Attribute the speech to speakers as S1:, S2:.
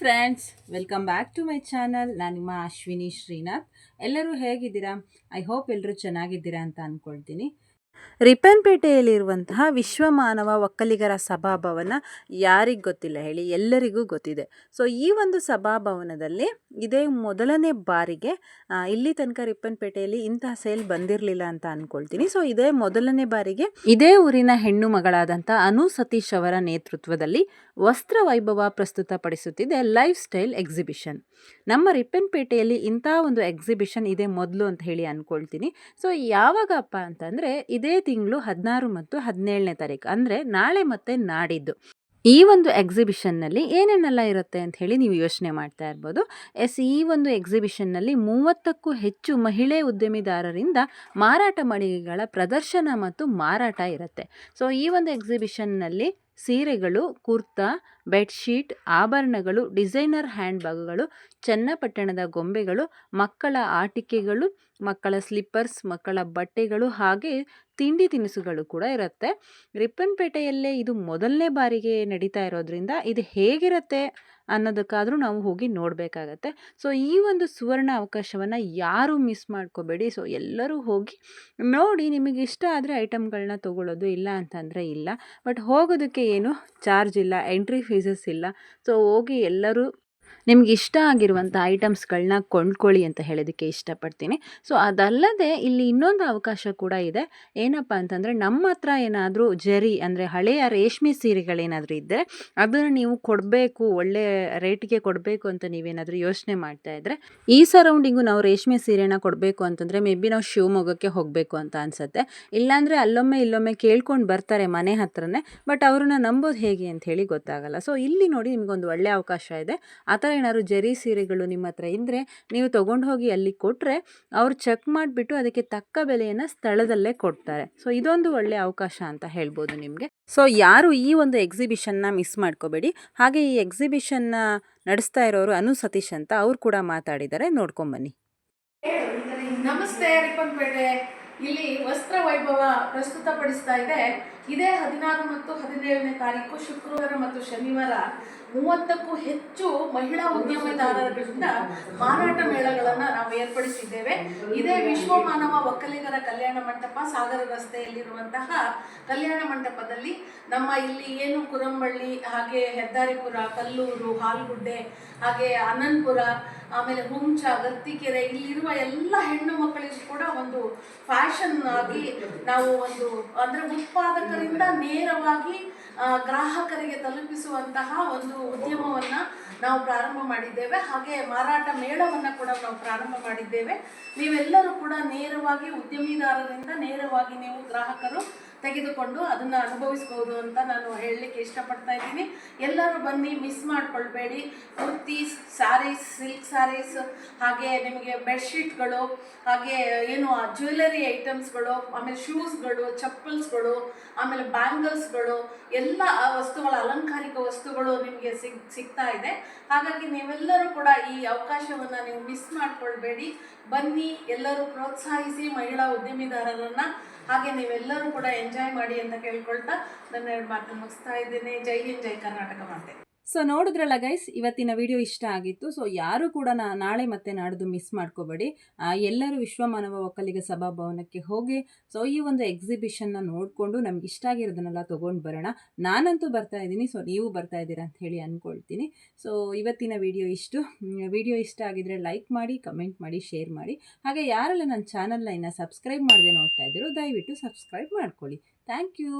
S1: Friends welcome back to my channel ನಾನು ನಿಮ್ಮ ಅಶ್ವಿನಿ ಶ್ರೀನಾಥ್. ಎಲ್ಲರೂ ಹೇಗಿದ್ದೀರಾ? ಐ ಹೋಪ್ ಎಲ್ಲರೂ ಚೆನ್ನಾಗಿದ್ದೀರಾ ಅಂತ ಅಂದ್ಕೊಳ್ತೀನಿ ರಿಪ್ಪನ್ಪೇಟೆಯಲ್ಲಿರುವಂತಹ ವಿಶ್ವ ಮಾನವ ಒಕ್ಕಲಿಗರ ಸಭಾಭವನ ಯಾರಿಗೆ ಗೊತ್ತಿಲ್ಲ ಹೇಳಿ ಎಲ್ಲರಿಗೂ ಗೊತ್ತಿದೆ. ಸೊ ಈ ಒಂದು ಸಭಾಭವನದಲ್ಲಿ ಇದೇ ಮೊದಲನೇ ಬಾರಿಗೆ ಇಲ್ಲಿ ತನಕ ರಿಪ್ಪನ್ಪೇಟೆಯಲ್ಲಿ ಇಂತಹ ಸೇಲ್ ಬಂದಿರಲಿಲ್ಲ ಅಂತ ಅಂದ್ಕೊಳ್ತೀನಿ ಸೊ ಇದೇ ಮೊದಲನೇ ಬಾರಿಗೆ ಇದೇ ಊರಿನ ಹೆಣ್ಣು ಮಗಳಾದಂಥ ಅನು ಸತೀಶ್ ಅವರ ನೇತೃತ್ವದಲ್ಲಿ ವಸ್ತ್ರ ವೈಭವ ಪ್ರಸ್ತುತಪಡಿಸುತ್ತಿದೆ ಲೈಫ್ ಸ್ಟೈಲ್ ಎಕ್ಸಿಬಿಷನ್. ನಮ್ಮ ರಿಪ್ಪನ್ಪೇಟೆಯಲ್ಲಿ ಇಂಥ ಒಂದು ಎಕ್ಸಿಬಿಷನ್ ಇದೇ ಮೊದಲು ಅಂತ ಹೇಳಿ ಅಂದ್ಕೊಳ್ತೀನಿ ಸೊ ಯಾವಾಗಪ್ಪ ಅಂತಂದರೆ ಇದೇ ತಿಂಗಳು ಹದಿನಾರು ಮತ್ತು ಹದಿನೇಳನೇ ತಾರೀಕು. ಅಂದರೆ ನಾಳೆ ಮತ್ತು ನಾಡಿದ್ದು. ಈ ಒಂದು ಎಕ್ಸಿಬಿಷನ್ನಲ್ಲಿ ಏನೇನೆಲ್ಲ ಇರುತ್ತೆ ಅಂತ ಹೇಳಿ ನೀವು ಯೋಚನೆ ಮಾಡ್ತಾ ಇರ್ಬೋದು. ಎಸ್, ಈ ಒಂದು ಎಕ್ಸಿಬಿಷನ್ನಲ್ಲಿ ಮೂವತ್ತಕ್ಕೂ ಹೆಚ್ಚು ಮಹಿಳೆ ಉದ್ಯಮಿದಾರರಿಂದ ಮಾರಾಟ ಮಳಿಗೆಗಳ ಪ್ರದರ್ಶನ ಮತ್ತು ಮಾರಾಟ ಇರುತ್ತೆ. ಸೊ ಈ ಒಂದು ಎಕ್ಸಿಬಿಷನ್ನಲ್ಲಿ ಸೀರೆಗಳು, ಕುರ್ತಾ, ಬೆಡ್ಶೀಟ್, ಆಭರಣಗಳು, ಡಿಸೈನರ್ ಹ್ಯಾಂಡ್ ಬ್ಯಾಗ್ಗಳು ಚನ್ನಪಟ್ಟಣದ ಗೊಂಬೆಗಳು, ಮಕ್ಕಳ ಆಟಿಕೆಗಳು, ಮಕ್ಕಳ ಸ್ಲಿಪ್ಪರ್ಸ್ ಮಕ್ಕಳ ಬಟ್ಟೆಗಳು ಹಾಗೆ ತಿಂಡಿ ತಿನಿಸುಗಳು ಕೂಡ ಇರುತ್ತೆ. ರಿಪ್ಪನ್ಪೇಟೆಯಲ್ಲೇ ಇದು ಮೊದಲನೇ ಬಾರಿಗೆ ನಡೀತಾ ಇರೋದ್ರಿಂದ ಇದು ಹೇಗಿರುತ್ತೆ ಅನ್ನೋದಕ್ಕಾದರೂ ನಾವು ಹೋಗಿ ನೋಡಬೇಕಾಗತ್ತೆ. ಸೊ, ಈ ಒಂದು ಸುವರ್ಣ ಅವಕಾಶವನ್ನು ಯಾರೂ ಮಿಸ್ ಮಾಡ್ಕೋಬೇಡಿ. ಸೊ, ಎಲ್ಲರೂ ಹೋಗಿ ನೋಡಿ ನಿಮಗೆ ಇಷ್ಟ ಆದರೆ ಐಟಮ್ಗಳನ್ನ ತೊಗೊಳ್ಳೋದು ಇಲ್ಲ ಅಂತಂದರೆ ಇಲ್ಲ. ಬಟ್ ಹೋಗೋದಕ್ಕೆ ಏನು ಚಾರ್ಜ್ ಇಲ್ಲ, ಎಂಟ್ರಿ ಫೀಸಸ್ ಇಲ್ಲ. ಸೊ, ಹೋಗಿ ಎಲ್ಲರೂ ನಿಮ್ಗೆ ಇಷ್ಟ ಆಗಿರುವಂಥ ಐಟಮ್ಸ್ಗಳನ್ನ ಕೊಂಡ್ಕೊಳ್ಳಿ ಅಂತ ಹೇಳೋದಕ್ಕೆ ಇಷ್ಟಪಡ್ತೀನಿ. ಸೊ, ಅದಲ್ಲದೆ ಇಲ್ಲಿ ಇನ್ನೊಂದು ಅವಕಾಶ ಕೂಡ ಇದೆ. ಏನಪ್ಪ ಅಂತಂದರೆ, ನಮ್ಮ ಹತ್ರ ಏನಾದರೂ ಜರಿ ಅಂದರೆ ಹಳೆಯ ರೇಷ್ಮೆ ಸೀರೆಗಳೇನಾದರೂ ಇದ್ದರೆ ಅದನ್ನು ನೀವು ಕೊಡಬೇಕು, ಒಳ್ಳೆ ರೇಟಿಗೆ ಕೊಡಬೇಕು ಅಂತ ನೀವೇನಾದರೂ ಯೋಚನೆ ಮಾಡ್ತಾ ಇದ್ದರೆ ಈ ಸರೌಂಡಿಂಗು ನಾವು ರೇಷ್ಮೆ ಸೀರೆನ ಕೊಡಬೇಕು ಅಂತಂದರೆ, ಮೇ ಬಿ ನಾವು ಶಿವಮೊಗ್ಗಕ್ಕೆ ಹೋಗಬೇಕು ಅಂತ ಅನಿಸುತ್ತೆ. ಇಲ್ಲಾಂದರೆ ಅಲ್ಲೊಮ್ಮೆ ಇಲ್ಲೊಮ್ಮೆ ಕೇಳ್ಕೊಂಡು ಬರ್ತಾರೆ ಮನೆ ಹತ್ರನೇ, ಬಟ್ ಅವ್ರನ್ನ ನಂಬೋದು ಹೇಗೆ ಅಂತ ಹೇಳಿ ಗೊತ್ತಾಗಲ್ಲ. ಸೊ, ಇಲ್ಲಿ ನೋಡಿ ನಿಮಗೊಂದು ಒಳ್ಳೆ ಅವಕಾಶ ಇದೆ. ಆ ಥರ ಏನಾದ್ರು ಜರಿ ಸೀರೆಗಳು ನಿಮ್ಮ ಹತ್ರ ಇದ್ದರೆ ನೀವು ತೊಗೊಂಡು ಹೋಗಿ ಅಲ್ಲಿ ಕೊಟ್ಟರೆ ಅವ್ರು ಚೆಕ್ ಮಾಡಿಬಿಟ್ಟು ಅದಕ್ಕೆ ತಕ್ಕ ಬೆಲೆಯನ್ನು ಸ್ಥಳದಲ್ಲೇ ಕೊಡ್ತಾರೆ. ಸೊ ಇದೊಂದು ಒಳ್ಳೆಯ ಅವಕಾಶ ಅಂತ ಹೇಳ್ಬೋದು ನಿಮಗೆ. ಸೊ ಯಾರು ಈ ಒಂದು ಎಕ್ಸಿಬಿಷನ್ನ ಮಿಸ್ ಮಾಡ್ಕೋಬೇಡಿ. ಹಾಗೆ ಈ ಎಕ್ಸಿಬಿಷನ್ನ ನಡೆಸ್ತಾ ಇರೋರು ಅನು ಸತೀಶ್ ಅಂತ ಅವ್ರು ಕೂಡ ಮಾತಾಡಿದ್ದಾರೆ. ನೋಡ್ಕೊಂಬನ್ನಿ
S2: ನಮಸ್ತೆ ಇಲ್ಲಿ ವಸ್ತ್ರ ವೈಭವ ಪ್ರಸ್ತುತಪಡಿಸ್ತಾ ಇದೆ. ಇದೇ ಹದಿನಾರು ಮತ್ತು ಹದಿನೇಳನೇ ತಾರೀಕು ಶುಕ್ರವಾರ ಮತ್ತು ಶನಿವಾರ ಮೂವತ್ತಕ್ಕೂ ಹೆಚ್ಚು ಮಹಿಳಾ ಉದ್ಯಮದಾರರಿಂದ ಮಾರಾಟ ಮೇಳಗಳನ್ನು ನಾವು ಏರ್ಪಡಿಸಿದ್ದೇವೆ. ಇದೇ ವಿಶ್ವ ಮಾನವ ಒಕ್ಕಲಿಗರ ಕಲ್ಯಾಣ ಮಂಟಪ ಸಾಗರ ರಸ್ತೆಯಲ್ಲಿರುವಂತಹ ಕಲ್ಯಾಣ ಮಂಟಪದಲ್ಲಿ ನಮ್ಮ ಇಲ್ಲಿ ಏನು ಕುರಂಬಳ್ಳಿ, ಹಾಗೆ ಹೆದ್ದಾರಿಪುರ, ಕಲ್ಲೂರು, ಹಾಲ್ಗುಡ್ಡೆ, ಹಾಗೆ ಅನಂತಪುರ, ಆಮೇಲೆ ಹುಂಚ ಗರ್ತಿಕೆರೆ ಇಲ್ಲಿರುವ ಎಲ್ಲ ಹೆಣ್ಣು ಮಕ್ಕಳಿಗೂ ಕೂಡ ಒಂದು ಫ್ಯಾಷನ್ ಆಗಿ ನಾವು ಒಂದು ಅಂದ್ರೆ ಉತ್ಪಾದಕರಿಂದ ನೇರವಾಗಿ ಗ್ರಾಹಕರಿಗೆ ತಲುಪಿಸುವಂತಹ ಒಂದು ಉದ್ಯಮವನ್ನ ನಾವು ಪ್ರಾರಂಭ ಮಾಡಿದ್ದೇವೆ. ಹಾಗೆ ಮಾರಾಟ ಮೇಳವನ್ನ ಕೂಡ ನಾವು ಪ್ರಾರಂಭ ಮಾಡಿದ್ದೇವೆ. ನೀವೆಲ್ಲರೂ ಕೂಡ ನೇರವಾಗಿ ಉದ್ಯಮಿದಾರರಿಂದ ನೇರವಾಗಿ ನೀವು ಗ್ರಾಹಕರು ತೆಗೆದುಕೊಂಡು ಅದನ್ನು ಅನುಭವಿಸ್ಬೋದು ಅಂತ ನಾನು ಹೇಳಲಿಕ್ಕೆ ಇಷ್ಟಪಡ್ತಾ ಇದ್ದೀನಿ. ಎಲ್ಲರೂ ಬನ್ನಿ ಮಿಸ್ ಮಾಡಿಕೊಳ್ಬೇಡಿ. ಕುರ್ತೀಸ್ ಸ್ಯಾರೀಸ್ ಸಿಲ್ಕ್ ಸ್ಯಾರೀಸ್ ಹಾಗೆ ನಿಮಗೆ ಬೆಡ್ಶೀಟ್ಗಳು ಹಾಗೆ ಏನು ಆ ಜ್ಯುವೆಲರಿ ಐಟಮ್ಸ್ಗಳು ಆಮೇಲೆ ಶೂಸ್ಗಳು ಚಪ್ಪಲ್ಸ್ಗಳು, ಆಮೇಲೆ ಬ್ಯಾಂಗಲ್ಸ್ಗಳು ಎಲ್ಲ ವಸ್ತುಗಳ ಅಲಂಕಾರಿಕ ವಸ್ತುಗಳು ನಿಮಗೆ ಸಿಗ್, ಸಿಗ್ತಾ ಇದೆ. ಹಾಗಾಗಿ ನೀವೆಲ್ಲರೂ ಕೂಡ ಈ ಅವಕಾಶವನ್ನು ನೀವು ಮಿಸ್ ಮಾಡಿಕೊಳ್ಬೇಡಿ. ಬನ್ನಿ, ಎಲ್ಲರೂ ಪ್ರೋತ್ಸಾಹಿಸಿ ಮಹಿಳಾ ಉದ್ಯಮಿದಾರರನ್ನು. ಹಾಗೆ ನೀವೆಲ್ಲರೂ ಕೂಡ ಎಂಜಾಯ್ ಮಾಡಿ ಅಂತ ಕೇಳ್ಕೊಳ್ತಾ ನನ್ನ ಎರಡು ಮಾತು ಮುಗಿಸ್ತಾ ಇದ್ದೇನೆ. ಜೈ ಹಿಂದ್ ಜೈ ಕರ್ನಾಟಕ ಮಾತೆ.
S1: ಸೊ ನೋಡಿದ್ರಲ್ಲ ಗೈಸ್ ಇವತ್ತಿನ ವಿಡಿಯೋ ಇಷ್ಟ ಆಗಿತ್ತು. ಸೊ ಯಾರು ಕೂಡ ನಾಳೆ ಮತ್ತೆ ನಾಡ್ದು ಮಿಸ್ ಮಾಡ್ಕೋಬೇಡಿ. ಎಲ್ಲರೂ ವಿಶ್ವ ಮಾನವ ಒಕ್ಕಲಿಗ ಸಭಾಭವನಕ್ಕೆ ಹೋಗಿ ಸೊ ಈ ಒಂದು ಎಕ್ಸಿಬಿಷನ್ನ ನೋಡಿಕೊಂಡು ನಮ್ಗೆ ಇಷ್ಟ ಆಗಿರೋದನ್ನೆಲ್ಲ ತೊಗೊಂಡು ಬರೋಣ. ನಾನಂತೂ ಬರ್ತಾ ಇದ್ದೀನಿ ಸೊ ನೀವು ಬರ್ತಾ ಇದ್ದೀರಾ ಅಂತ ಹೇಳಿ ಅಂದ್ಕೊಳ್ತೀನಿ ಸೊ ಇವತ್ತಿನ ವಿಡಿಯೋ ಇಷ್ಟು. ವಿಡಿಯೋ ಇಷ್ಟ ಆಗಿದ್ರೆ ಲೈಕ್ ಮಾಡಿ ಕಮೆಂಟ್ ಮಾಡಿ ಶೇರ್ ಮಾಡಿ. ಹಾಗೆ ಯಾರೆಲ್ಲ ನನ್ನ ಚಾನಲ್ನ ಇನ್ನು ಸಬ್ಸ್ಕ್ರೈಬ್ ಮಾಡದೆ ನೋಡ್ತಾ ಇದ್ದೀರೋ, ದಯವಿಟ್ಟು ಸಬ್ಸ್ಕ್ರೈಬ್ ಮಾಡ್ಕೊಳ್ಳಿ. Thank you